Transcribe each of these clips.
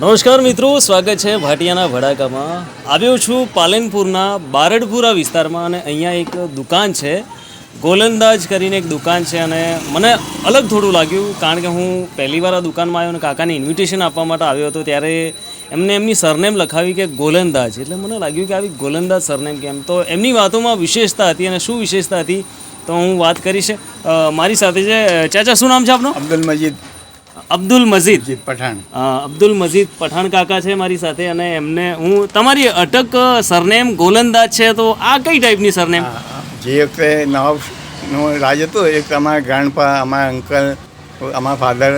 નમસ્કાર મિત્રો, સ્વાગત છે ભાટિયાના ભડાકામાં. આવ્યો છું પાલનપુરના બારડપુરા વિસ્તારમાં અને અહીંયા એક દુકાન છે. ગોલંદાજ કરીને એક દુકાન છે અને મને અલગ થોડું લાગ્યું કારણ કે હું પહેલી વાર આ દુકાનમાં આવ્યો અને કાકાને ઇન્વિટેશન આપવા માટે આવ્યો હતો ત્યારે એમને એમની સરનેમ લખાવી કે ગોલંદાજ. એટલે મને લાગ્યું કે આવી ગોલંદાજ સરનેમ કેમ? તો એમની વાતોમાં વિશેષતા હતી અને શું વિશેષતા હતી તો હું વાત કરીશ. મારી સાથે છે ચાચા, શું નામ છે આપનું? અબ્દુલ મજીદ. અબ્દુલ મજીદ પઠાણ. અબ્દુલ મજીદ પઠાણ કાકા છે મારી સાથે અને એમને હું તમારી અટક સરનેમ ગોલંદાજ છે તો આ કઈ ટાઈપની સરનેમ? જે વખતે નવાબનો રાજ હતો એક અમારા ગ્રાન્ડપા અમારા અંકલ અમારા ફાધર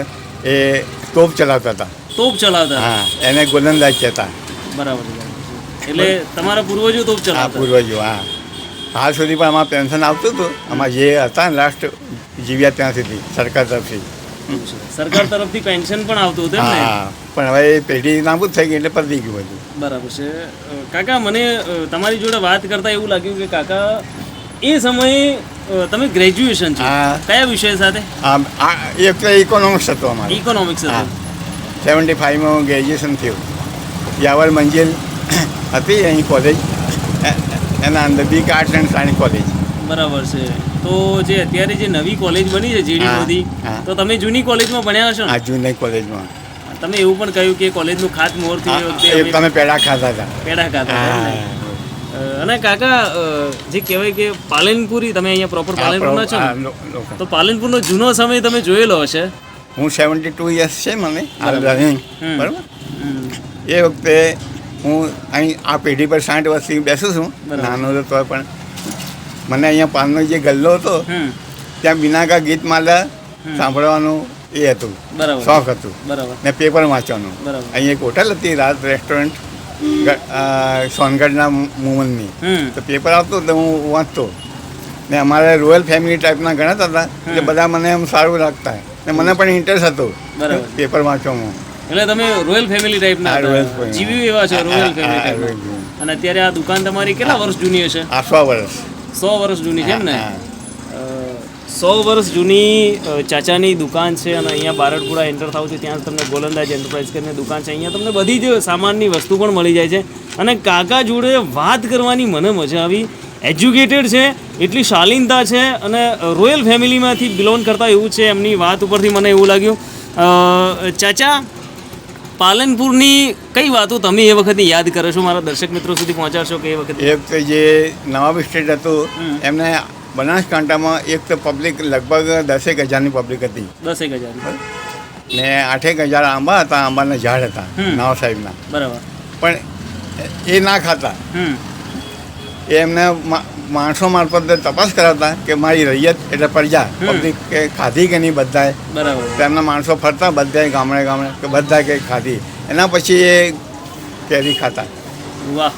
એ તોપ ચલાવતા હતા. તોપ ચલાવતા હા એને ગોલંદાજ કહેતા. બરાબર એટલે તમારા પૂર્વજો તોપ ચલાવતા પૂર્વજો હા. હાલ સુધી પણ અમારા પેન્શન આવતું હતું. અમારા જે હતા લાસ્ટ જીવ્યા ત્યાં સુધી સરકાર તરફથી. સરકાર તરફથી પેન્શન પણ આવતું હતું ને? હા પણ હવે એ પેઢી નાબૂદ થઈ ગઈ એટલે પતી ગયું બધું. બરાબર છે. કાકા મને તમારી જોડે વાત કરતા એવું લાગ્યું કે કાકા એ સમયે તમે ગ્રેજ્યુએશન છે. હા. કયા વિષય સાથે? એક તો ઇકોનોમિક્સ હતો અમારે. ઇકોનોમિક્સ હા. હતું. સેવન્ટી ફાઇવમાં ગ્રેજ્યુએશન થયું. યાવર મંજિલ હતી અહીં કોલેજ એના અંદર B art and science college બરાબર છે. તો જે અત્યારે જે નવી કોલેજ બની છે જીડી મોદી તો તમે જૂની કોલેજમાં ભણ્યા હશો ને? આ જૂની કોલેજમાં તમે એવું પણ કહ્યું કે કોલેજનું ખાત વખતે તમે પેડા ખાતા હતા. પેડા ખાતા અને કાકા જે કહેવાય કે પાલનપુરી તમે અહીંયા પ્રોપર પાલનપુરના છો. તો પાલનપુરનો જૂનો સમય તમે જોયેલો હશે. હું સેવન્ટી ટુ યર્સ છે મને બરાબર. એ વખતે હું અહીં આ પેઢી પર સાઠ વર્ષથી બેસું છું. નાનો હતો પણ મને અહીંયા પાનનો જે ગલ્લો હતો ત્યાં બિનાકા ગીત માલા સાંભળવાનું એ હતું. શોખ હતું. ને પેપર વાંચવાનું. અહીંયા અહીં એક હોટલ હતી રાત રેસ્ટોરન્ટ સોનગઢના મુમનની. તો પેપર આવતું તો હું વાંચતો. ને અમારે રોયલ ફેમિલી ટાઈપના ઘણા હતા એટલે બધા મને એમ સારું લાગતા. ને મને પણ ઇન્ટરેસ્ટ હતો બરાબર. પેપર વાંચવામાં. એટલે તમે રોયલ ફેમિલી ટાઈપના. જીવ્યું એવા છો રોયલ ફેમિલી. અને અત્યારે આ દુકાન તમારી કેટલા વર્ષ જૂની હશે? આઠવા વર્ષ. સો વર્ષ જૂની છે ને? સો વર્ષ જૂની ચાચાની દુકાન છે અને અહીંયા બારડપુરા એન્ટર થાવ છે ત્યાં તમને ગોલંદાજ એન્ટરપ્રાઇઝ કરીને દુકાન છે. અહીંયા તમને બધી જ સામાનની વસ્તુ પણ મળી જાય છે. અને કાકા જોડે વાત કરવાની મને મજા આવી. એજ્યુકેટેડ છે એટલી શાલીનતા છે અને રોયલ ફેમિલીમાંથી બિલોંગ કરતા એવું છે એમની વાત ઉપરથી મને એવું લાગ્યું. ચાચા પાલનપુરની કઈ વાતો તમે એ વખતે યાદ કરો છો? મારા દર્શક મિત્રો સુધી પહોંચાડશો કે એ વખતે? એક તો જે નવાબ સ્ટેટ હતું એમને બનાસકાંઠામાં એક તો પબ્લિક લગભગ દસેક હજારની પબ્લિક હતી. દસેક હજાર. ને આઠેક હજાર આંબા હતા આંબાના ઝાડ હતા નવા સાહેબના. બરાબર. પણ એ ના ખાતા. એ એમને માણસો મારફતે તપાસ કરાવતા કે મારી રૈયત એટલે પ્રજા પબ્લિક કે ખાધી કે નહીં બધાએ બરાબર. તેમના માણસો ફરતા બધાએ ગામડે ગામડે કે બધા કે ખાધી. એના પછી એ કેરી ખાતા. વાહ.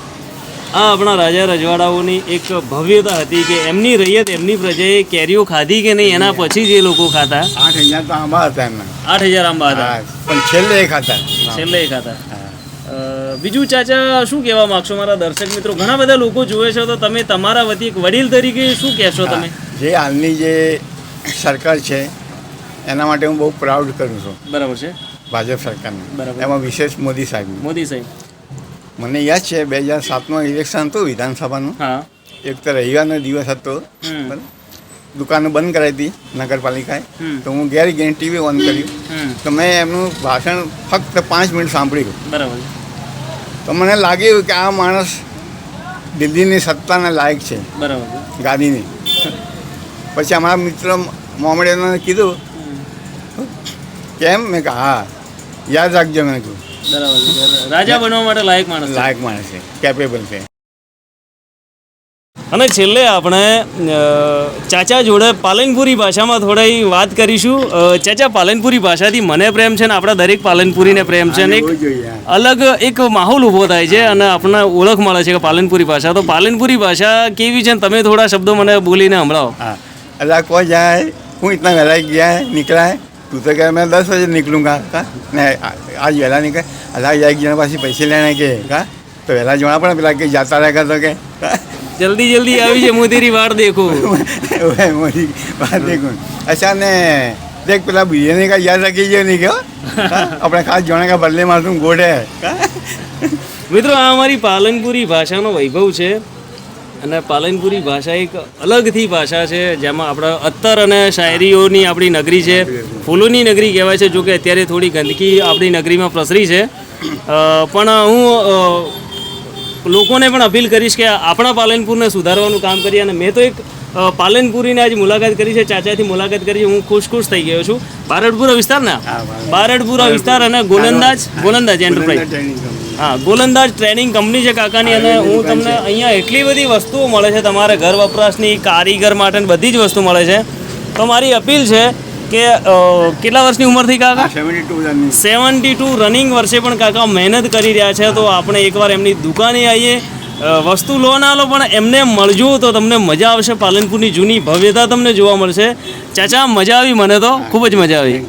આ આપણા રાજા રજવાડાઓની એક ભવ્યતા હતી કે એમની રૈયત એમની પ્રજાએ કેરીઓ ખાધી કે નહીં એના પછી જે લોકો ખાતા. આઠ હજાર તો આંબા હતા એમના. આઠ હજાર આંબા હતા. પણ છેલ્લે એ ખાતા. છેલ્લે એ ખાતા. બીજું ચાચા શું કહેવા માંગશો મારા દર્શક મિત્રો? ઘણા બધા લોકો જુએ છે તો તમે તમારા વતી એક વડીલ તરીકે શું કહેશો તમે? જે હાલની જે સરકાર છે એના માટે હું બહુ પ્રાઉડ કરું છું. બરાબર છે. ભાજપ સરકારની. બરાબર. એમાં વિશેષ મોદી સાહેબ મોદી સાહેબ. મને યાદ છે બે હજાર સાતમાં ઇલેક્શન હતું વિધાનસભાનું. હા. એક તો રવિવારનો દિવસ હતો. દુકાનો બંધ કરાવી હતી નગરપાલિકાએ. તો હું ઘેર ગઈને ટીવી ઓન કર્યું. તો મેં એમનું ભાષણ ફક્ત પાંચ મિનિટ સાંભળ્યું. બરાબર. તો મને લાગ્યું કે આ માણસ દિલ્હીની સત્તાને લાયક છે. બરાબર. ગાદીની પછી અમારા મિત્ર મોમડેને કીધું કેમ? મેં કહા હા યાદ રાખજો. મેં કીધું બરાબર. રાજા બનવા માટે લાયક માણસ લાયક માણસ છે કેપેબલ છે. અને છેલ્લે આપણે ચાચા જોડે પાલનપુરી ભાષામાં થોડી વાત કરીશું. ચાચા પાલનપુરી ભાષાથી મને પ્રેમ છે ને આપણા દરેક પાલનપુરીને પ્રેમ છે ને એક અલગ એક માહોલ ઊભો થાય છે અને આપણને ઓળખ મળે છે કે પાલનપુરી ભાષા. તો પાલનપુરી ભાષા કેવી છે તમે થોડા શબ્દો મને બોલીને સંભળાવો. અલ્લાહ કો જાય હું ઇતના વહેલા ગયા નીકળાય. તું તો કહે મેં દસ વાગે નીકળું કા? ને આજ વહેલા નીકળે. અલ્લાહ જાય ગયા પાછી પૈસા લેને કે કા? તો વહેલા જોવા પણ પેલા કે જતા રહ્યા કરતો કે. જલ્દી જલ્દી આવી છે હું તેરી વાટ દેખું. મારી વાટ દેખું. અચ્છા ને દેખ પેલા બીજાને કાંઈ યાદ રાખી જાય નહીં કે? આપણે ખાસ જોણે કા બદલે મારું ગોડે મિત્રો આ અમારી પાલનપુરી ભાષાનો વૈભવ છે અને પાલનપુરી ભાષા એક અલગથી ભાષા છે જેમાં આપણા અત્તર અને શાયરીઓની આપણી નગરી છે. ફૂલોની નગરી કહેવાય છે જોકે અત્યારે થોડી ગંદકી આપણી નગરીમાં પ્રસરી છે. પણ હું લોકોને પણ અપીલ કરીશ કે આપણા પાલનપુરને સુધારવાનું કામ કરીએ અને મેં તો એક પાલનપુરીની આજે મુલાકાત કરી છે ચાચાથી મુલાકાત કરી છે હું ખુશ ખુશ થઈ ગયો છું. બારડપુરા વિસ્તારના? બારડપુરા. વિસ્તાર અને ગોલંદાજ ગોલંદાજ એન્ટરપ્રાઇઝ હા ગોલંદાજ ટ્રેનિંગ કંપની છે કાકાની અને હું તમને અહીંયા એટલી બધી વસ્તુઓ મળે છે તમારે ઘર વપરાશની કારીગર માટે બધી જ વસ્તુ મળે છે. તો મારી અપીલ છે કે કેટલા વર્ષની ઉંમરથી કાકા? સેવન્ટી ટુ રનિંગ વર્ષે પણ કાકા મહેનત કરી રહ્યા છે તો આપણે એકવાર એમની દુકાને આવીએ. વસ્તુ લો ના લો પણ એમને મળજો તો તમને મજા આવશે. પાલનપુરની જૂની ભવ્યતા તમને જોવા મળશે. ચાચા મજા આવી મને તો? ખૂબ જ મજા આવી.